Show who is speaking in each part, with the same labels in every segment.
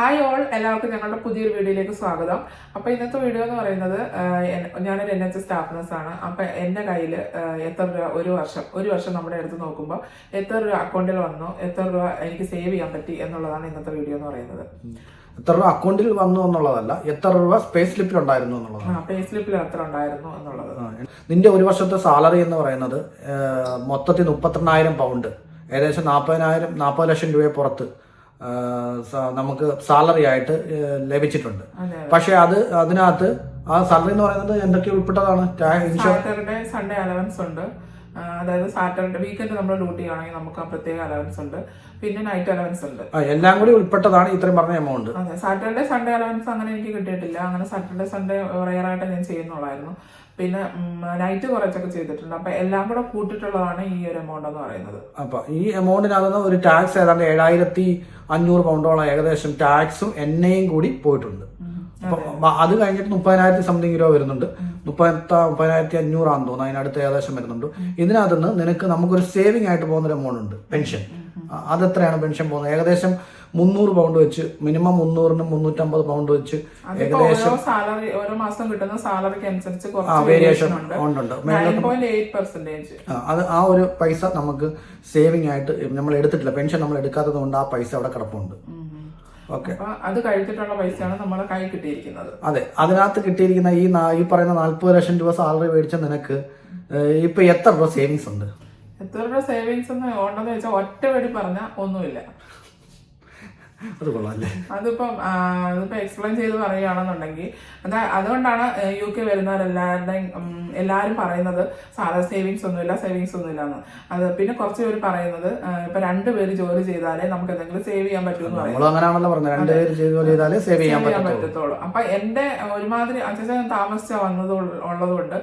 Speaker 1: Hi all എല്ലാവർക്കും ഞങ്ങളുടെ പുതിയൊരു വീഡിയോയിലേക്ക് സ്വാഗതം. അപ്പൊ ഇന്നത്തെ വീഡിയോ എന്ന് പറയുന്നത് ഞാനൊരു എൻ എച്ച് സ്റ്റാഫ് നഴ്സാണ് അപ്പൊ എന്റെ കയ്യിൽ എത്ര രൂപ ഒരു വർഷം ഒരു വർഷം നമ്മുടെ അടുത്ത് നോക്കുമ്പോൾ എത്ര രൂപ അക്കൗണ്ടിൽ വന്നു എത്ര രൂപ എനിക്ക് സേവ് ചെയ്യാൻ പറ്റി എന്നുള്ളതാണ് ഇന്നത്തെ വീഡിയോ എന്ന് പറയുന്നത്.
Speaker 2: എത്ര രൂപ അക്കൗണ്ടിൽ വന്നു എന്നുള്ളതല്ല എത്ര രൂപ പേ സ്ലിപ്പിൽ ഉണ്ടായിരുന്നു എന്നുള്ളതാണ്.
Speaker 1: പേ സ്ലിപ്പിൽ എത്ര ഉണ്ടായിരുന്നു എന്നുള്ളത്.
Speaker 2: നിന്റെ ഒരു വർഷത്തെ സാലറി എന്ന് പറയുന്നത് മൊത്തത്തിൽ മുപ്പത്തിരണ്ടായിരം പൗണ്ട് ഏകദേശം നാൽപ്പതിനായിരം നാൽപ്പത് ലക്ഷം രൂപയെ പുറത്ത്. നമുക്ക് സാലറി ആയിട്ട് ലഭിച്ചിട്ടുണ്ട്. പക്ഷെ അത് അതിനകത്ത് ആ സാലറി എന്ന് പറയുന്നത് എന്തൊക്കെ ഉൾപ്പെട്ടതാണ്?
Speaker 1: സൺഡേ അലവൻസ് ഉണ്ട്. അതായത് സാറ്റർഡേ വീക്കെൻഡ് നമ്മൾ ഡ്യൂട്ടി ആണെങ്കിൽ നമുക്ക് ആ പ്രത്യേക അലവൻസ് ഉണ്ട്. പിന്നെ നൈറ്റ് അലവൻസ് ഉണ്ട്.
Speaker 2: എല്ലാം കൂടി ഉൾപ്പെട്ടതാണ് ഇത്രയും പറഞ്ഞ എമൗണ്ട്
Speaker 1: അതെ സാറ്റർഡേ സൺഡേ അലവൻസ് അങ്ങനെ എനിക്ക് കിട്ടിയിട്ടില്ല. അങ്ങനെ സാറ്റർഡേ സൺഡേ റയറായിട്ട് ഞാൻ ചെയ്യുന്നുള്ളായിരുന്നു. പിന്നെ നൈറ്റ് കുറച്ചൊക്കെ ചെയ്തിട്ടുണ്ട്. അപ്പൊ എല്ലാം കൂടെ കൂട്ടിട്ടുള്ളതാണ് ഈ ഒരു എമൗണ്ട് എന്ന് പറയുന്നത്.
Speaker 2: അപ്പൊ ഈ എമൗണ്ടിനകത്ത് ഒരു ടാക്സ് ഏതാണ്ട് ഏഴായിരത്തി അഞ്ഞൂറ് പൗണ്ടോളം ഏകദേശം ടാക്സും എണ്ണയും കൂടി പോയിട്ടുണ്ട്. അത്. കഴിഞ്ഞിട്ട് മുപ്പതിനായിരത്തി സംതിങ് രൂപ വരുന്നുണ്ട്. മുപ്പത്തി മുപ്പതിനായിരത്തി അഞ്ഞൂറാന്ന് തോന്നുന്നു. അതിനടുത്ത് ഏകദേശം വരുന്നുണ്ട്. ഇതിനകത്ത് നിന്ന് നിനക്ക് നമുക്കൊരു സേവിങ് ആയിട്ട് പോകുന്നൊരു എമൗണ്ട് ഉണ്ട്. പെൻഷൻ അത് അതെത്രയാണ് പെൻഷൻ പോകുന്നത്? ഏകദേശം മുന്നൂറ് പൗണ്ട് വെച്ച് മിനിമം മുന്നൂറിനും മുന്നൂറ്റമ്പത് പൗണ്ട് വെച്ച്
Speaker 1: ഏകദേശം സാലറി ഓരോ മാസം കിട്ടുന്ന സാലറിക്ക് അനുസരിച്ച്
Speaker 2: ആ വേരിയേഷൻ
Speaker 1: ഉണ്ട്.
Speaker 2: അത് ആ ഒരു പൈസ നമുക്ക് സേവിങ് ആയിട്ട് നമ്മൾ എടുത്തിട്ടില്ല പെൻഷൻ നമ്മൾ എടുക്കാത്തത് കൊണ്ട് ആ പൈസ അവിടെ കിടപ്പുണ്ട്.
Speaker 1: അപ്പൊ അത് കഴിച്ചിട്ടുള്ള പൈസയാണ് നമ്മളെ കൈ കിട്ടിയിരിക്കുന്നത്.
Speaker 2: അതെ അതിനകത്ത് കിട്ടിയിരിക്കുന്ന ഈ ഈ പറയുന്ന നാല്പത് ലക്ഷം രൂപ സാലറി മേടിച്ച നിനക്ക് ഇപ്പൊ എത്ര രൂപ സേവിങ്സ് ഉണ്ട്?
Speaker 1: എത്ര രൂപ സേവിങ്സ് ഉണ്ടെന്ന് വെച്ചാൽ ഒറ്റ വെടി പറഞ്ഞാൽ ഒന്നുമില്ല.
Speaker 2: അത് കൊള്ളാല്ലേ?
Speaker 1: അതിപ്പം അതിപ്പോ എക്സ്പ്ലെയിൻ ചെയ്ത് പറയുകയാണെന്നുണ്ടെങ്കിൽ അതാ അതുകൊണ്ടാണ് യു കെ വരുന്നവരെല്ലാവരുടെയും എല്ലാവരും പറയുന്നത് സാധാ സേവിങ്സ് ഒന്നുമില്ല സേവിങ്സ് ഒന്നുമില്ല എന്ന് അത് പിന്നെ കുറച്ച് പേര് പറയുന്നത് ഇപ്പൊ രണ്ടുപേര് ജോലി ചെയ്താലേ നമുക്ക് എന്തെങ്കിലും സേവ് ചെയ്യാൻ പറ്റുമെന്ന്
Speaker 2: പറയുന്നത്. സേവ് ചെയ്യാൻ പറ്റത്തുള്ളൂ.
Speaker 1: അപ്പൊ എന്റെ ഒരുമാതിരി അച്ഛൻ താമസിച്ച വന്നത് ഉള്ളതുകൊണ്ട്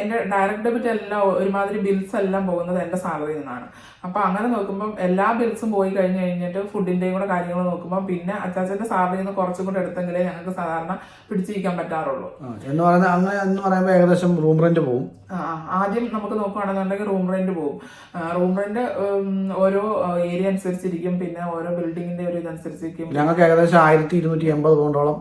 Speaker 1: എന്റെ ഡയറക്ട് ഡെബിറ്റ് എല്ലാം ഒരുമാതിരി ബിൽസ് എല്ലാം പോകുന്നത് എന്റെ സാലറിയിൽ നിന്നാണ്. അപ്പൊ അങ്ങനെ നോക്കുമ്പോൾ എല്ലാ ബിൽസും പോയി കഴിഞ്ഞു കഴിഞ്ഞിട്ട് ഫുഡിന്റെയും കൂടെ കാര്യങ്ങൾ നോക്കുമ്പോൾ പിന്നെ അച്ചാച്ചന്റെ സാലറിയിൽ നിന്ന് കുറച്ചും കൂടെ എടുത്തെങ്കിലേ ഞങ്ങൾക്ക് സാധാരണ പിടിച്ചിരിക്കാൻ പറ്റാറുള്ളൂ.
Speaker 2: എന്ന് പറയുന്നത് അങ്ങനെ എന്ന് പറയുമ്പോൾ ഏകദേശം റൂം റെന്റ് പോകും.
Speaker 1: ആദ്യം നമുക്ക് നോക്കുകയാണെന്നുണ്ടെങ്കിൽ റൂം റെന്റ് പോകും റൂം റെന്റ് ഓരോ ഏരിയ അനുസരിച്ചിരിക്കും. പിന്നെ ഓരോ ബിൽഡിങ്ങിന്റെ ഒരു ഇതനുസരിച്ചിരിക്കും.
Speaker 2: ഞങ്ങൾക്ക് ഏകദേശം ആയിരത്തി ഇരുന്നൂറ്റി എൺപത് പൗണ്ടോളം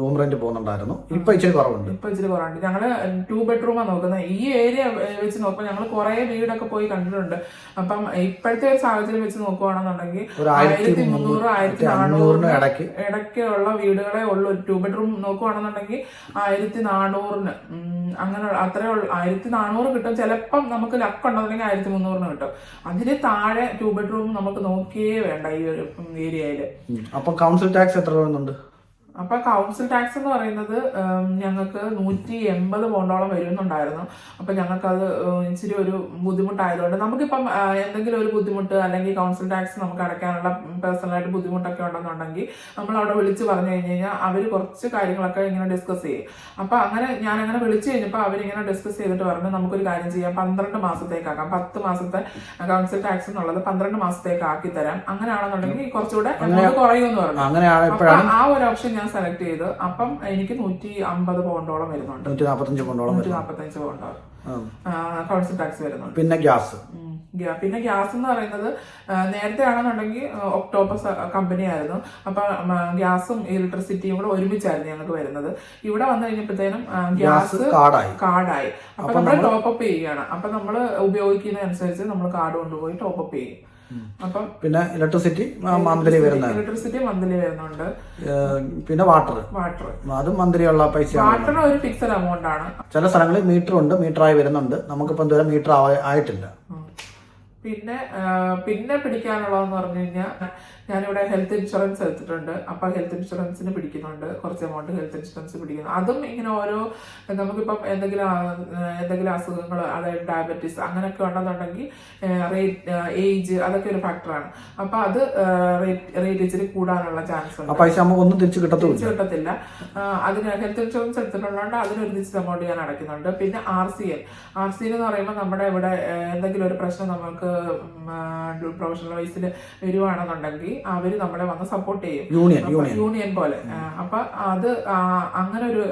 Speaker 2: റൂം റെന്റ് പോകുന്നുണ്ടായിരുന്നു. ഇപ്പൊ ഇച്ചിരി കുറവുണ്ട്.
Speaker 1: ഇപ്പൊ ഇച്ചിരി കുറവുണ്ട്. ഞങ്ങൾ ടു ബെഡ്റൂമാണ് നോക്കുന്നത് ഈ ഏരിയ വെച്ച് നോക്കുമ്പോൾ ഞങ്ങൾ കുറെ വീടൊക്കെ പോയി കണ്ടിട്ടുണ്ട്. അപ്പം ഇപ്പോഴത്തെ ഒരു സാഹചര്യം വെച്ച് നോക്കുവാണെന്നുണ്ടെങ്കിൽ
Speaker 2: ആയിരത്തി
Speaker 1: മുന്നൂറ് ആയിരത്തി നാനൂറിന്
Speaker 2: ഇടയ്ക്ക്.
Speaker 1: ഇടയ്ക്കുള്ള വീടുകളെ ഉള്ളൂ. ടു ബെഡ്റൂം നോക്കുവാണെന്നുണ്ടെങ്കിൽ ആയിരത്തി നാനൂറിന് അങ്ങനെ അത്രേ ഉള്ളൂ. ആയിരത്തി നാനൂറ് കിട്ടും. ചിലപ്പം നമുക്ക് ലക്ക് ഉണ്ടെന്നുണ്ടെങ്കിൽ ആയിരത്തി മുന്നൂറിന് കിട്ടും. അതിന് താഴെ ടു ബെഡ്റൂം നമുക്ക് നോക്കിയേ വേണ്ട ഈ ഒരു
Speaker 2: ഏരിയയിൽ. അപ്പൊ കൗൺസിൽ ടാക്സ് എത്ര വരുന്നുണ്ട്?
Speaker 1: അപ്പൊ കൗൺസിൽ ടാക്സ് എന്ന് പറയുന്നത് ഞങ്ങൾക്ക് നൂറ്റി എൺപത് പൗണ്ടോളം വരുന്നുണ്ടായിരുന്നു. അപ്പൊ ഞങ്ങൾക്കത് ഇച്ചിരി ഒരു ബുദ്ധിമുട്ടായതുകൊണ്ട് നമുക്കിപ്പം എന്തെങ്കിലും ഒരു ബുദ്ധിമുട്ട് അല്ലെങ്കിൽ കൗൺസിൽ ടാക്സ് നമുക്ക് അടയ്ക്കാനുള്ള പേഴ്സണലായിട്ട് ബുദ്ധിമുട്ടൊക്കെ ഉണ്ടെന്നുണ്ടെങ്കിൽ നമ്മൾ അവിടെ വിളിച്ച് പറഞ്ഞു കഴിഞ്ഞ് കഴിഞ്ഞാൽ അവർ കുറച്ച് കാര്യങ്ങളൊക്കെ ഇങ്ങനെ ഡിസ്കസ് ചെയ്യും. അപ്പൊ അങ്ങനെ ഞാൻ അങ്ങനെ വിളിച്ചു കഴിഞ്ഞപ്പോൾ അവരിങ്ങനെ ഡിസ്കസ് ചെയ്തിട്ട് പറഞ്ഞു നമുക്കൊരു കാര്യം ചെയ്യാം പന്ത്രണ്ട് മാസത്തേക്കാക്കാം. പത്ത് മാസത്തെ കൗൺസിൽ ടാക്സ് എന്നുള്ളത് പന്ത്രണ്ട് മാസത്തേക്ക് ആക്കി തരാം അങ്ങനെയാണെന്നുണ്ടെങ്കിൽ കുറച്ചുകൂടെ കുറയുമെന്ന് പറഞ്ഞു. ആ ഒരു ഓപ്ഷൻ ഞാൻ സെലക്ട് ചെയ്ത്. അപ്പം എനിക്ക് നൂറ്റി അമ്പത് പൗണ്ടോളം വരുന്നുണ്ട്.
Speaker 2: നൂറ്റി നാൽപ്പത്തഞ്ച് പൗണ്ടോളം
Speaker 1: നൂറ്റി നാൽപ്പത്തഞ്ച് പൗണ്ടോളം. കൗൺസിൽ ടാക്സ് വരുന്നുണ്ട്.
Speaker 2: പിന്നെ ഗ്യാസ്.
Speaker 1: പിന്നെ ഗ്യാസ് എന്ന് പറയുന്നത് നേരത്തെ ആണെന്നുണ്ടെങ്കിൽ ഒക്ടോബസ് കമ്പനി ആയിരുന്നു. അപ്പൊ ഗ്യാസും ഇലക്ട്രിസിറ്റിയും കൂടെ ഒരുമിച്ചായിരുന്നു ഞങ്ങൾക്ക് വരുന്നത്. ഇവിടെ വന്നു കഴിഞ്ഞപ്പോഴത്തേനും
Speaker 2: ഗ്യാസ് കാർഡായി.
Speaker 1: കാർഡായി. അപ്പൊ നമ്മൾ ടോപ്പ് അപ്പ് ചെയ്യുകയാണ്. അപ്പൊ നമ്മൾ ഉപയോഗിക്കുന്നതനുസരിച്ച് നമ്മൾ കാർഡ് കൊണ്ടുപോയി ടോപ്പ് അപ്പ് ചെയ്യും. അപ്പം
Speaker 2: പിന്നെ ഇലക്ട്രിസിറ്റി മന്ത്ലി വരുന്ന.
Speaker 1: ഇലക്ട്രിസിറ്റി മന്ത്ലി വരുന്നുണ്ട്.
Speaker 2: പിന്നെ വാട്ടർ
Speaker 1: വാട്ടർ
Speaker 2: അതും മന്ത്ലി ഉള്ള പൈസയാണ്
Speaker 1: വാട്ടർ ഒരു ഫിക്സഡ് എമൗണ്ട് ആണ്.
Speaker 2: ചില സ്ഥലങ്ങളിൽ മീറ്റർ ഉണ്ട് മീറ്ററായി വരുന്നുണ്ട്. നമുക്കിപ്പോൾ ഇതുവരെ മീറ്റർ ആയിട്ടില്ല.
Speaker 1: പിന്നെ പിന്നെ പിടിക്കാനുള്ളതെന്ന് പറഞ്ഞു കഴിഞ്ഞാൽ ഞാനിവിടെ ഹെൽത്ത് ഇൻഷുറൻസ് എടുത്തിട്ടുണ്ട്. അപ്പൊ ഹെൽത്ത് ഇൻഷുറൻസിന് പിടിക്കുന്നുണ്ട്. കുറച്ച് എമൗണ്ട് ഹെൽത്ത് ഇൻഷുറൻസ് പിടിക്കുന്നു. അതും ഇങ്ങനെ ഓരോ നമുക്കിപ്പം എന്തെങ്കിലും എന്തെങ്കിലും അസുഖങ്ങൾ അതായത് ഡയബറ്റീസ് അങ്ങനെയൊക്കെ ഉണ്ടെന്നുണ്ടെങ്കിൽ റേറ്റ് ഏജ് അതൊക്കെ ഒരു ഫാക്ടറാണ് അപ്പൊ അത് റേറ്റ് റേറ്റ് ഇച്ചിരി കൂടാനുള്ള ചാൻസ് ഉണ്ട്.
Speaker 2: പൈസ ഒന്നും തിരിച്ചു കിട്ടത്തില്ല
Speaker 1: തിരിച്ചു കിട്ടത്തില്ല. അതിന് ഹെൽത്ത് ഇൻഷുറൻസ് എടുത്തിട്ടുള്ളതുകൊണ്ട് അതിനൊരു നിശ്ചിത എമൗണ്ട് ഞാൻ അടയ്ക്കുന്നുണ്ട്. പിന്നെ R C L R C L എന്ന് പറയുമ്പോൾ നമ്മുടെ ഇവിടെ എന്തെങ്കിലും ഒരു പ്രശ്നം നമുക്ക് പ്രൊഫഷണൽ വൈസിൽ വരുവാണെന്നുണ്ടെങ്കിൽ അവർ നമ്മളെ വന്ന് സപ്പോർട്ട് ചെയ്യും.
Speaker 2: യൂണിയൻ യൂണിയൻ
Speaker 1: പോലെ. അപ്പൊ അത് അങ്ങനെ ഒരു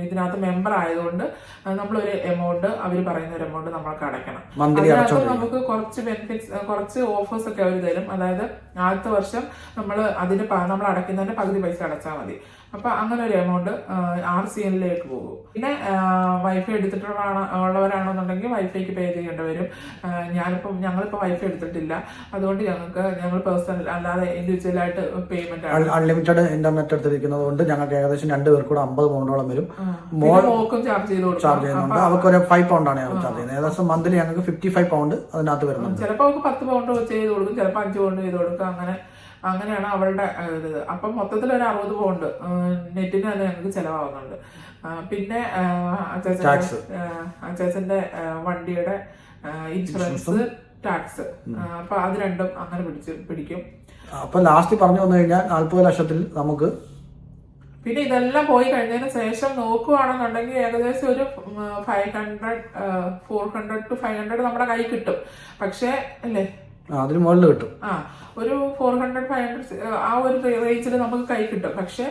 Speaker 1: ഇതിനകത്ത് മെമ്പർ ആയതുകൊണ്ട് നമ്മളൊരു എമൗണ്ട് അവർ പറയുന്ന ഒരു എമൗണ്ട് നമ്മൾക്ക് അടയ്ക്കണം. അതിനകത്ത് നമുക്ക് കുറച്ച് ബെനിഫിറ്റ്സ് കുറച്ച് ഓഫേഴ്സ് ഒക്കെ അവർ തരും. അതായത് ആദ്യത്തെ വർഷം നമ്മൾ അതിന്റെ നമ്മൾ അടയ്ക്കുന്നതിന്റെ പകുതി പൈസ അടച്ചാൽ മതി. അപ്പൊ അങ്ങനെ ഒരു എമൗണ്ട് ആർ സി എല്ലിലേക്ക് പോകും. പിന്നെ വൈഫൈ എടുത്തിട്ടുള്ള ഉള്ളവരാണെന്നുണ്ടെങ്കിൽ വൈഫൈക്ക് പേ ചെയ്യേണ്ടി വരും. ഞാനിപ്പോ ഞങ്ങളിപ്പോൾ വൈഫൈ എടുത്തിട്ടില്ല. അതുകൊണ്ട് ഞങ്ങൾക്ക് ഞങ്ങൾ പേഴ്സണൽ അല്ലാതെ ഇൻഡിവിജ്വൽ ആയിട്ട് പേയ്മെന്റ്
Speaker 2: അൺലിമിറ്റഡ് ഇന്റർനെറ്റ് എടുത്തിരിക്കുന്നത് കൊണ്ട് ഞങ്ങൾക്ക് ഏകദേശം രണ്ടു പേർക്കൂടെ അമ്പത് പൗണ്ടോളം വരും.
Speaker 1: മോക്കും ചാർജ് ചെയ്ത്
Speaker 2: ചാർജ് ചെയ്യുന്നുണ്ട്. അവർക്ക് ഒരു ഫൈവ് പൗണ്ടാണ് ഞങ്ങൾ ചാർജ് ചെയ്യുന്നത്. ഏകദേശം മന്ത്ലി ഞങ്ങൾക്ക് ഫിഫ്റ്റി ഫൈവ് പൗണ്ട് അതിനകത്ത് വരുന്നുണ്ട്.
Speaker 1: ചിലപ്പോൾ അവർക്ക് പത്ത് പൗണ്ട് ചെയ്ത് കൊടുക്കും ചിലപ്പോൾ അഞ്ച് പൗണ്ട് ചെയ്ത് കൊടുക്കും അങ്ങനെ അങ്ങനെയാണ് അവളുടെ ഇത്. അപ്പം മൊത്തത്തിൽ ഒരു അറുപത് പോണ്ട്. നെറ്റിന് തന്നെ ഞങ്ങൾക്ക് ചിലവാകുന്നുണ്ട്. പിന്നെ അച്ചാച്ച അച്ചാച്ചന്റെ വണ്ടിയുടെ ഇൻഷുറൻസ് ടാക്സ് അപ്പൊ അത് രണ്ടും അങ്ങനെ പിടിച്ച് പിടിക്കും.
Speaker 2: അപ്പൊ ലാസ്റ്റ് പറഞ്ഞു വന്നു കഴിഞ്ഞാൽ നാൽപ്പത് ലക്ഷത്തിൽ നമുക്ക്
Speaker 1: പിന്നെ ഇതെല്ലാം പോയി കഴിഞ്ഞതിന് ശേഷം നോക്കുവാണെന്നുണ്ടെങ്കിൽ ഏകദേശം ഒരു five hundred four hundred to five hundred നമ്മുടെ കൈ കിട്ടും. പക്ഷേ അല്ലേ?
Speaker 2: അതിന് മുകളിൽ കിട്ടും.
Speaker 1: ആ ഒരു ഫോർ ഹൺഡ്രഡ് ഫൈവ് ഹൺഡ്രഡ് ആ ഒരു റേഞ്ചിൽ നമുക്ക് കൈ കിട്ടും. പക്ഷെ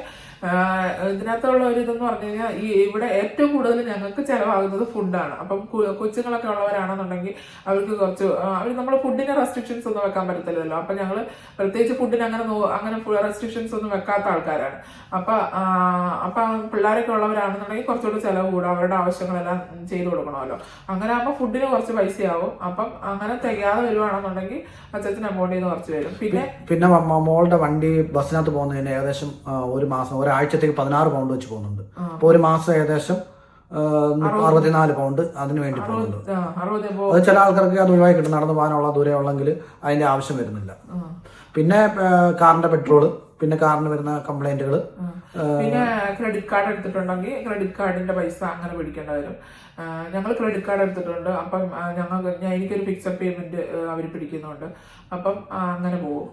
Speaker 1: ഇതിനകത്തുള്ള ഒരു ഇതെന്ന് പറഞ്ഞു കഴിഞ്ഞാൽ ഈ ഇവിടെ ഏറ്റവും കൂടുതൽ ഞങ്ങൾക്ക് ചിലവാകുന്നത് ഫുഡാണ് അപ്പം കൊച്ചുങ്ങളൊക്കെ ഉള്ളവരാണെന്നുണ്ടെങ്കിൽ അവർക്ക് കുറച്ച് അവർ നമ്മൾ ഫുഡിന് റെസ്ട്രിക്ഷൻസ് ഒന്നും വെക്കാൻ പറ്റത്തില്ലല്ലോ. അപ്പം ഞങ്ങൾ പ്രത്യേകിച്ച് ഫുഡിന് അങ്ങനെ അങ്ങനെ റെസ്ട്രിക്ഷൻസ് ഒന്നും വെക്കാത്ത ആൾക്കാരാണ്. അപ്പൊ അപ്പം പിള്ളേരൊക്കെ ഉള്ളവരാണെന്നുണ്ടെങ്കിൽ കുറച്ചുകൂടി ചിലവ് കൂടും. അവരുടെ ആവശ്യങ്ങളെല്ലാം ചെയ്തു കൊടുക്കണമല്ലോ. അങ്ങനെ ആകുമ്പോൾ ഫുഡിന് കുറച്ച് പൈസയാവും. അപ്പം അങ്ങനെ തികയാതെ വരുവാണെന്നുണ്ടെങ്കിൽ അച്ഛത്തിന് എമൗണ്ടിൽ നിന്ന് കുറച്ച് വരും പിന്നെ?
Speaker 2: പിന്നെ മോളുടെ വണ്ടി ബസ്സിനകത്ത് പോകുന്നതിന് ഏകദേശം ഒരു മാസം ഒരാഴ്ചത്തേക്ക് പതിനാറ് പൗണ്ട് വെച്ച് പോകുന്നുണ്ട്. അപ്പോൾ ഒരു മാസം ഏകദേശം അറുപത്തിനാല് പൗണ്ട് അതിന് വേണ്ടി പോകുന്നുണ്ട്. അത് ചില ആൾക്കാർക്ക് അത് ഒഴിവാക്കി കിട്ടും. നടന്നു പോകാനുള്ള ദൂരം ഉള്ളെങ്കിൽ അതിന്റെ ആവശ്യം വരുന്നില്ല. പിന്നെ കാറിന്റെ പെട്രോൾ. പിന്നെ കാറിന് വരുന്ന കംപ്ലൈന്റുകൾ
Speaker 1: പിന്നെ ക്രെഡിറ്റ് കാർഡ് എടുത്തിട്ടുണ്ടെങ്കിൽ ക്രെഡിറ്റ് കാർഡിന്റെ പൈസ അങ്ങനെ പിടിക്കേണ്ട വരും. ഞങ്ങൾ ക്രെഡിറ്റ് കാർഡ് എടുത്തിട്ടുണ്ട്. അപ്പം ഞങ്ങൾ ഞങ്ങൾക്ക് എനിക്കൊരു ഫിക്സഡ് പേയ്മെന്റ് അവർ പിടിക്കുന്നുണ്ട്. അപ്പം അങ്ങനെ പോകും.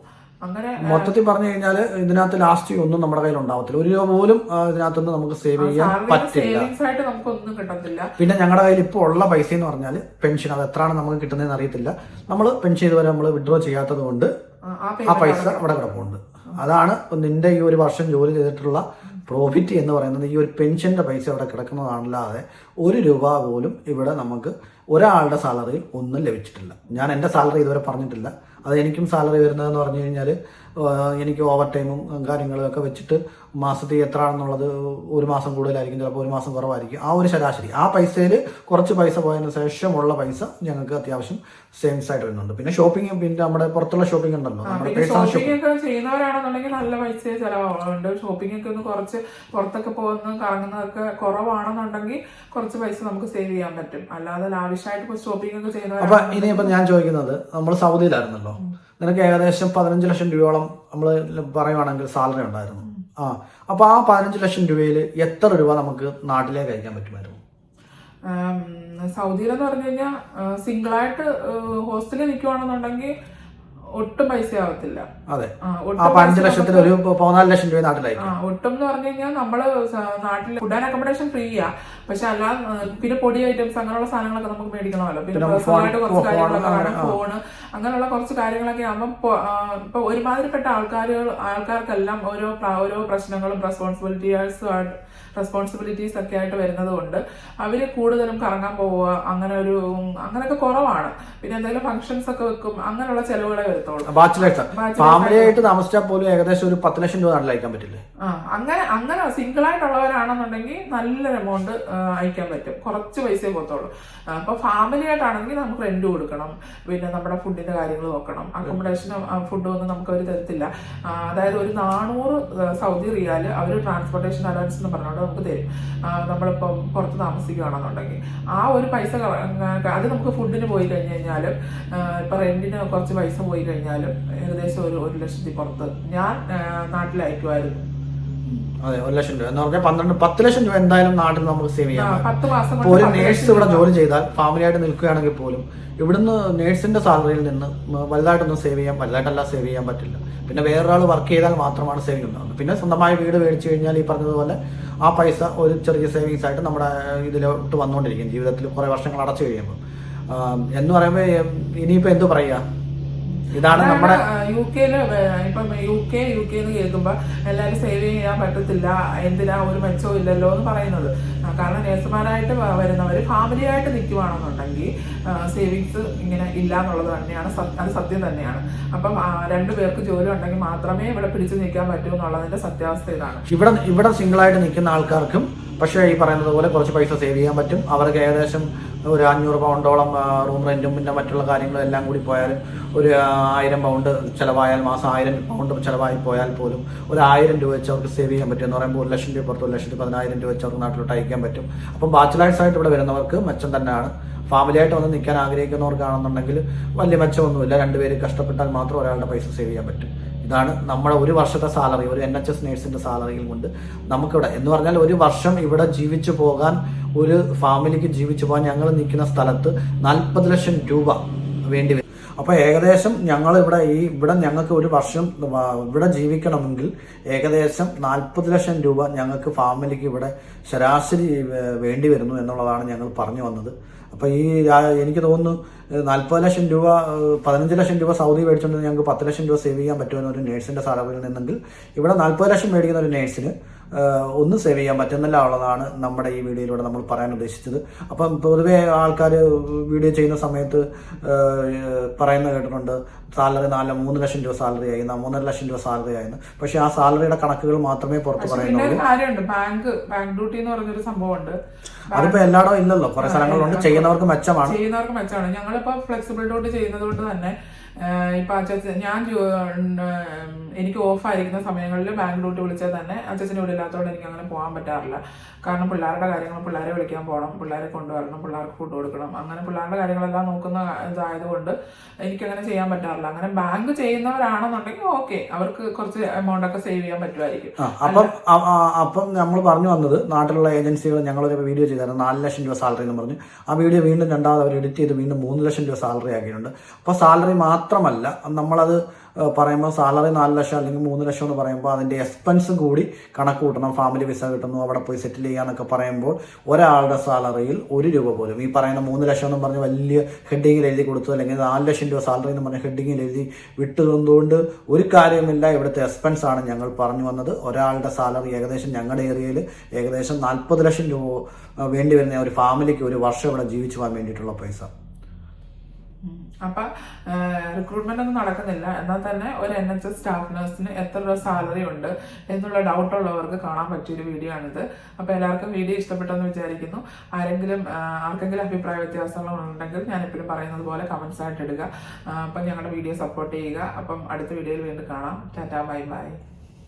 Speaker 1: അങ്ങനെ
Speaker 2: മൊത്തത്തിൽ പറഞ്ഞു കഴിഞ്ഞാൽ ഇതിനകത്ത് ലാസ്റ്റ് ഒന്നും നമ്മുടെ കയ്യിൽ ഉണ്ടാവത്തില്ല. ഒരു രൂപ പോലും ഇതിനകത്തുനിന്ന് നമുക്ക് സേവ് ചെയ്യാൻ പറ്റില്ല.
Speaker 1: നമുക്കൊന്നും കിട്ടത്തില്ല.
Speaker 2: പിന്നെ ഞങ്ങളുടെ കയ്യിൽ ഇപ്പോൾ ഉള്ള പൈസ എന്ന് പറഞ്ഞാൽ പെൻഷൻ അത് എത്രയാണ് നമുക്ക് കിട്ടുന്നതെന്ന് അറിയത്തില്ല. നമ്മൾ പെൻഷൻ ഇതുവരെ നമ്മൾ വിഡ്രോ ചെയ്യാത്തത് കൊണ്ട്
Speaker 1: ആ,
Speaker 2: പൈസ അവിടെ കിടപ്പുണ്ട്. അതാണ് നിന്റെ ഈ ഒരു വർഷം ജോലി ചെയ്തിട്ടുള്ള പ്രോഫിറ്റ് എന്ന് പറയുന്നത് ഈ ഒരു പെൻഷന്റെ പൈസ ഇവിടെ കിടക്കുന്നതാണല്ലാതെ ഒരു രൂപ പോലും ഇവിടെ നമുക്ക് ഒരാളുടെ സാലറിയിൽ ഒന്നും ലഭിച്ചിട്ടില്ല. ഞാൻ എന്റെ സാലറി ഇതുവരെ പറഞ്ഞിട്ടില്ല. അത് എനിക്കും സാലറി വരുന്നതെന്ന് പറഞ്ഞു കഴിഞ്ഞാൽ എനിക്ക് ഓവർ ടൈമും കാര്യങ്ങളും ഒക്കെ വെച്ചിട്ട് മാസത്തിൽ എത്ര ആണെന്നുള്ളത് ഒരു മാസം കൂടുതലായിരിക്കും ചിലപ്പോൾ ഒരു മാസം കുറവായിരിക്കും. ആ ഒരു ശരാശരി. ആ പൈസയിൽ കുറച്ച് പൈസ പോയതിന് ശേഷമുള്ള പൈസ ഞങ്ങൾക്ക് അത്യാവശ്യം സേവിങ്സ് ആയിട്ട് വരുന്നുണ്ട്. പിന്നെ ഷോപ്പിംഗ് പിന്നെ നമ്മുടെ പുറത്തുള്ള ഷോപ്പിംഗ് ഉണ്ടല്ലോ.
Speaker 1: ഷോപ്പിംഗ് ഒക്കെ ചെയ്യുന്നവരാണെന്നുണ്ടെങ്കിൽ നല്ല പൈസ ചെലവാകുന്നുണ്ട് ഷോപ്പിംഗ് ഒക്കെ ഒന്ന് കുറച്ച് പുറത്തൊക്കെ പോകുന്ന കറങ്ങുന്നതൊക്കെ കുറവാണെന്നുണ്ടെങ്കിൽ കുറച്ച് പൈസ നമുക്ക് സേവ് ചെയ്യാൻ പറ്റും. അല്ലാതെ ലാവിഷായിട്ട് ഷോപ്പിംഗ് ഒക്കെ
Speaker 2: അപ്പൊ
Speaker 1: ചെയ്യുന്നവരാണ്
Speaker 2: ഇനിയിപ്പോ ഞാൻ ചോദിക്കുന്നത് നമ്മൾ സൗദിയിലായിരുന്നല്ലോ. നിനക്ക് ഏകദേശം പതിനഞ്ച് ലക്ഷം രൂപയോളം നമ്മൾ പറയുവാണെങ്കിൽ സാലറി ഉണ്ടായിരുന്നു. ആ അപ്പൊ ആ പതിനഞ്ച് ലക്ഷം രൂപയിൽ എത്ര രൂപ നമുക്ക് നാട്ടിലേക്ക് അയക്കാൻ പറ്റുമായിരുന്നു?
Speaker 1: സൗദിയിലെന്ന് പറഞ്ഞു കഴിഞ്ഞാൽ സിംഗിളായിട്ട് ഹോസ്റ്റലിൽ നിൽക്കുവാണെന്നുണ്ടെങ്കിൽ ഒട്ടും പൈസ ആവത്തില്ല.
Speaker 2: അതെ.
Speaker 1: ഒട്ടും
Speaker 2: പതിനഞ്ച് ലക്ഷത്തിൽ ഒരു പതിനാല് ലക്ഷം രൂപ
Speaker 1: നാട്ടിലായി ഒട്ടും എന്ന് പറഞ്ഞു കഴിഞ്ഞാൽ നമ്മൾ നാട്ടിൽ ഫുഡ് ആൻഡ് അക്കോമഡേഷൻ ഫ്രീ ആ പക്ഷെ അല്ല പിന്നെ പൊടി ഐറ്റംസ് അങ്ങനെയുള്ള സാധനങ്ങളൊക്കെ നമുക്ക് മേടിക്കണമല്ലോ. പിന്നെ
Speaker 2: പേഴ്സണലായിട്ട്
Speaker 1: കുറച്ച് കാര്യങ്ങളൊക്കെ വേണം ഫോണ് അങ്ങനെയുള്ള കുറച്ച് കാര്യങ്ങളൊക്കെ ആകുമ്പോൾ ഇപ്പൊ ഒരുമാതിരിപ്പെട്ട ആൾക്കാരുകൾ ആൾക്കാർക്കെല്ലാം ഓരോ ഓരോ പ്രശ്നങ്ങളും റെസ്പോൺസിബിലിറ്റീസ് റെസ്പോൺസിബിലിറ്റീസ് ഒക്കെ ആയിട്ട് വരുന്നത് കൊണ്ട് അവർ കൂടുതലും കറങ്ങാൻ പോവുക അങ്ങനെ ഒരു അങ്ങനെയൊക്കെ കുറവാണ്. പിന്നെ എന്തെങ്കിലും ഫംഗ്ഷൻസ് ഒക്കെ വെക്കും അങ്ങനെയുള്ള ചെലവുകളെ
Speaker 2: ബാച്ചിലേഴ്സ് ഫാമിലി ആയിട്ട് താമസിച്ചാൽ പോലും ഏകദേശം ഒരു പത്ത് ലക്ഷം രൂപ നാട്ടിൽ അയക്കാൻ പറ്റില്ലേ?
Speaker 1: അങ്ങനെ അങ്ങനെ സിംഗിൾ ആയിട്ടുള്ളവരാണെന്നുണ്ടെങ്കിൽ നല്ലൊരു എമൗണ്ട് അയക്കാൻ പറ്റും. കുറച്ച് പൈസയെ പോകത്തുള്ളൂ. അപ്പൊ ഫാമിലി ആയിട്ടാണെങ്കിൽ നമുക്ക് റെന്റ് കൊടുക്കണം. പിന്നെ നമ്മുടെ ഫുഡിന്റെ കാര്യങ്ങൾ നോക്കണം. അക്കോമഡേഷനും ഫുഡും ഒന്നും നമുക്ക് അവർ തരത്തില്ല. അതായത് ഒരു നാനൂറ് സൗദി റിയാൽ അവർ ട്രാൻസ്പോർട്ടേഷൻ അലവൻസ് എന്ന് പറഞ്ഞുകൊണ്ട് നമുക്ക് തരും. നമ്മളിപ്പം പുറത്ത് താമസിക്കുകയാണെന്നുണ്ടെങ്കിൽ ആ ഒരു പൈസ അത് നമുക്ക് ഫുഡിന് പോയി കഴിഞ്ഞു കഴിഞ്ഞാലും ഇപ്പൊ റെന്റിന് കുറച്ച് പൈസ പോയി കഴിഞ്ഞാലും ഏകദേശം ഒരു ഒരു ലക്ഷത്തി പുറത്ത്. ഞാൻ നാട്ടിലയക്കുമായിരുന്നു
Speaker 2: അതെ ഒരു ലക്ഷം രൂപ. എന്ന് പറഞ്ഞാൽ പന്ത്രണ്ട് പത്ത് ലക്ഷം രൂപ എന്തായാലും നാട്ടിൽ നമുക്ക് സേവ് ചെയ്യാം.
Speaker 1: പത്ത് മാസം
Speaker 2: ഇപ്പോൾ ഒരു നേഴ്സ് ഇവിടെ ജോലി ചെയ്താൽ ഫാമിലി ആയിട്ട് നിൽക്കുകയാണെങ്കിൽ പോലും ഇവിടുന്ന് നേഴ്സിന്റെ സാലറിയിൽ നിന്ന് വലുതായിട്ടൊന്നും സേവ് ചെയ്യാൻ വലുതായിട്ടല്ല സേവ് ചെയ്യാൻ പറ്റില്ല. പിന്നെ വേറൊരാൾ വർക്ക് ചെയ്താൽ മാത്രമാണ് സേവിങ് ഉണ്ടാകുന്നത് പിന്നെ സ്വന്തമായി വീട് മേടിച്ചു കഴിഞ്ഞാൽ ഈ പറഞ്ഞതുപോലെ ആ പൈസ ഒരു ചെറിയ സേവിങ്സ് ആയിട്ട് നമ്മുടെ ഇതിലോട്ട് വന്നുകൊണ്ടിരിക്കും. ജീവിതത്തിൽ കുറേ വർഷങ്ങൾ അടച്ചു കഴിയുമ്പോൾ. എന്ന് പറയുമ്പോൾ ഇനിയിപ്പോൾ എന്ത് പറയുക? ഇതാണ് നമ്മുടെ
Speaker 1: യു കെയിൽ ഇപ്പം യു കെ യു കെ എന്ന് കേൾക്കുമ്പോൾ എല്ലാവരും സേവ് ചെയ്യാൻ പറ്റത്തില്ല എന്തിനാ ഒരു മെച്ചവും ഇല്ലല്ലോ എന്ന് പറയുന്നത്. കാരണം നേഴ്സുമാരായിട്ട് വരുന്നവര് ഫാമിലി ആയിട്ട് നിൽക്കുവാണെന്നുണ്ടെങ്കിൽ സേവിങ്സ് ഇങ്ങനെ ഇല്ല എന്നുള്ളത് തന്നെയാണ് അത് സത്യം തന്നെയാണ്. അപ്പം രണ്ടു പേർക്ക് ജോലി ഉണ്ടെങ്കിൽ മാത്രമേ ഇവിടെ പിടിച്ചു നിൽക്കാൻ പറ്റൂ എന്നുള്ളതിന്റെ സത്യാവസ്ഥ ഇതാണ്.
Speaker 2: ഇവിടെ ഇവിടെ സിംഗിളായിട്ട് നിൽക്കുന്ന ആൾക്കാർക്കും പക്ഷേ ഈ പറയുന്നത് പോലെ കുറച്ച് പൈസ സേവ് ചെയ്യാൻ പറ്റും. അവർക്ക് ഏകദേശം ഒരു അഞ്ഞൂറ് പൗണ്ടോളം റൂം റെന്റും പിന്നെ മറ്റുള്ള കാര്യങ്ങളും എല്ലാം കൂടി പോയാലും ഒരു ആയിരം പൗണ്ട് ചിലവായാൽ മാസം ആയിരം പൗണ്ട് ചിലവായി പോയാൽ പോലും ഒരു ആയിരം രൂപ വെച്ച് അവർക്ക് സേവ് ചെയ്യാൻ പറ്റും എന്ന് പറയുമ്പോൾ ഒരു ലക്ഷം രൂപ പുറത്ത് ഒരു ലക്ഷത്തി പതിനായിരം രൂപ വെച്ച് അവർക്ക് നാട്ടിലോട്ട് അയക്കാൻ പറ്റും. അപ്പം ബാച്ചിലേഴ്സ് ആയിട്ട് ഇവിടെ വരുന്നവർക്ക് മെച്ചം തന്നെയാണ്. ഫാമിലി ആയിട്ട് വന്ന് നിൽക്കാൻ ആഗ്രഹിക്കുന്നവർക്കാണെന്നുണ്ടെങ്കിൽ വലിയ മെച്ചമൊന്നുമില്ല. രണ്ടുപേര് കഷ്ടപ്പെട്ടാൽ മാത്രം ഒരാളുടെ പൈസ സേവ് ചെയ്യാൻ പറ്റും. ഇതാണ് നമ്മുടെ ഒരു വർഷത്തെ സാലറി ഒരു എൻ എച്ച് എസ് നേഴ്സിന്റെ സാലറിയിൽ കൊണ്ട് നമുക്കിവിടെ. എന്ന് പറഞ്ഞാൽ ഒരു വർഷം ഇവിടെ ജീവിച്ചു പോകാൻ ഒരു ഫാമിലിക്ക് ജീവിച്ചു പോകാൻ ഞങ്ങൾ നിൽക്കുന്ന സ്ഥലത്ത് നാൽപ്പത് ലക്ഷം രൂപ വേണ്ടി വരും. അപ്പോൾ ഏകദേശം ഞങ്ങൾ ഇവിടെ ഈ ഇവിടെ ഞങ്ങൾക്ക് ഒരു വർഷം ഇവിടെ ജീവിക്കണമെങ്കിൽ ഏകദേശം നാൽപ്പത് ലക്ഷം രൂപ ഞങ്ങൾക്ക് ഫാമിലിക്ക് ഇവിടെ ശരാശരി വേണ്ടി വരുന്നു എന്നുള്ളതാണ് ഞങ്ങൾ പറഞ്ഞു വന്നത്. അപ്പോൾ ഈ എനിക്ക് തോന്നുന്നു നാൽപ്പത് ലക്ഷം രൂപ പതിനഞ്ച് ലക്ഷം രൂപ സൗദി മേടിച്ചുകൊണ്ട് ഞങ്ങൾക്ക് പത്ത് ലക്ഷം രൂപ സേവ് ചെയ്യാൻ പറ്റുമെന്ന് ഒരു നേഴ്സിന്റെ സാലറിയിൽ നിന്നെങ്കിൽ ഇവിടെ നാൽപ്പത് ലക്ഷം മേടിക്കുന്ന ഒരു നേഴ്സിന് ഒന്ന് സേവ് ചെയ്യാൻ പറ്റുന്നില്ല ഉള്ളതാണ് നമ്മുടെ ഈ വീഡിയോയിലൂടെ നമ്മൾ പറയാൻ ഉദ്ദേശിച്ചത്. അപ്പം പൊതുവെ ആൾക്കാർ വീഡിയോ ചെയ്യുന്ന സമയത്ത് പറയുന്ന കേട്ടിട്ടുണ്ട് സാലറി നാല് മൂന്ന് ലക്ഷം രൂപ സാലറി ആയിരുന്നു മൂന്നര ലക്ഷം രൂപ സാലറി ആയിരുന്നു. പക്ഷെ ആ സാലറിയുടെ കണക്കുകൾ മാത്രമേ പുറത്ത് പറയുന്നുള്ളൂ.
Speaker 1: ബാങ്ക് ബാങ്ക് ഡ്യൂട്ടി എന്ന് പറഞ്ഞൊരു സംഭവമുണ്ട്.
Speaker 2: അതിപ്പോ എല്ലായിടവും ഇല്ലല്ലോ. കുറെ സ്ഥലങ്ങളിലുണ്ട് ചെയ്യുന്നവർക്ക് മെച്ചമാണ്.
Speaker 1: ചെയ്യുന്നവർക്ക് മെച്ചമാണ്. ഞങ്ങളിപ്പോ ഫ്ലെക്സിബിൾ ഡോട്ട് ചെയ്യുന്നത് കൊണ്ട് തന്നെ ഇപ്പൊ അച്ഛൻ ഞാൻ എനിക്ക് ഓഫായിരിക്കുന്ന സമയങ്ങളിൽ ബാംഗ്ലൂരിൽ വിളിച്ചാൽ തന്നെ അച്ചാച്ചന്റെ ഇവിടെ ഇല്ലാത്തതുകൊണ്ട് എനിക്ക് അങ്ങനെ പോകാൻ പറ്റാറില്ല. കാരണം പിള്ളേരുടെ കാര്യങ്ങൾ പിള്ളേരെ വിളിക്കാൻ പോകണം പിള്ളേരെ കൊണ്ടുവരണം പിള്ളേർക്ക് ഫുഡ് കൊടുക്കണം. അങ്ങനെ പിള്ളേരുടെ കാര്യങ്ങളെല്ലാം നോക്കുന്ന ഇതായതുകൊണ്ട് എനിക്കങ്ങനെ ചെയ്യാൻ പറ്റാറില്ല. അങ്ങനെ ബാങ്ക് ചെയ്യുന്നവരാണെന്നുണ്ടെങ്കിൽ ഓക്കെ അവർക്ക് കുറച്ച് എമൗണ്ട് ഒക്കെ സേവ് ചെയ്യാൻ പറ്റുമായിരിക്കും.
Speaker 2: അപ്പം അപ്പം നമ്മൾ പറഞ്ഞു വന്നത് നാട്ടിലുള്ള ഏജൻസികൾ ഞങ്ങളൊരു വീഡിയോ ചെയ്തായിരുന്നു നാല് ലക്ഷം രൂപ സാലറി എന്ന് പറഞ്ഞു. ആ വീഡിയോ വീണ്ടും രണ്ടാമത് അവർ എഡിറ്റ് ചെയ്ത് വീണ്ടും മൂന്ന് ലക്ഷം രൂപ സാലറി ആക്കിയിട്ടുണ്ട്. അപ്പോൾ സാലറി മാത്രമല്ല നമ്മളത് പറയുമ്പോൾ സാലറി നാല് ലക്ഷം അല്ലെങ്കിൽ മൂന്ന് ലക്ഷം എന്ന് പറയുമ്പോൾ അതിന്റെ എക്സ്പെൻസും കൂടി കണക്ക് കൂട്ടണം. ഫാമിലി വിസ കിട്ടുന്നു അവിടെ പോയി സെറ്റിൽ ചെയ്യാന്നൊക്കെ പറയുമ്പോൾ ഒരാളുടെ സാലറിയിൽ ഒരു രൂപ പോലും ഈ പറയുന്ന മൂന്ന് ലക്ഷം എന്ന് പറഞ്ഞ് വലിയ ഹെഡിങ്ങിൽ എഴുതി കൊടുത്തു അല്ലെങ്കിൽ നാല് ലക്ഷം രൂപ സാലറി എന്ന് പറഞ്ഞ ഹെഡിങ്ങിൽ എഴുതി വിട്ടുതന്നുകൊണ്ട് ഒരു കാര്യമില്ല ഇവിടുത്തെ എക്സ്പെൻസ് ആണ് ഞങ്ങൾ പറഞ്ഞു വന്നത്. ഒരാളുടെ സാലറി ഏകദേശം ഞങ്ങളുടെ ഏരിയയിൽ ഏകദേശം നാൽപ്പത് ലക്ഷം രൂപ വേണ്ടി വരുന്ന ഒരു ഫാമിലിക്ക് ഒരു വർഷം ഇവിടെ ജീവിച്ചു പോകാൻ വേണ്ടിയിട്ടുള്ള പൈസ.
Speaker 1: അപ്പൊ റിക്രൂട്ട്മെന്റ് ഒന്നും നടക്കുന്നില്ല. എന്നാൽ തന്നെ ഒരു എൻ എച്ച് എസ് സ്റ്റാഫ് നഴ്സിന് എത്ര രൂപ സാലറി ഉണ്ട് എന്നുള്ള ഡൗട്ട് ഉള്ളവർക്ക് കാണാൻ പറ്റിയൊരു വീഡിയോ ആണിത്. അപ്പൊ എല്ലാവർക്കും വീഡിയോ ഇഷ്ടപ്പെട്ടെന്ന് വിചാരിക്കുന്നു. ആരെങ്കിലും ആർക്കെങ്കിലും അഭിപ്രായ ഞാൻ എപ്പോഴും പറയുന്നത് പോലെ കമന്റ്സ് ആയിട്ട് ഇടുക. അപ്പം ഞങ്ങളുടെ വീഡിയോ സപ്പോർട്ട് ചെയ്യുക. അപ്പം അടുത്ത വീഡിയോയിൽ വീണ്ടും കാണാം. Tata bye bye.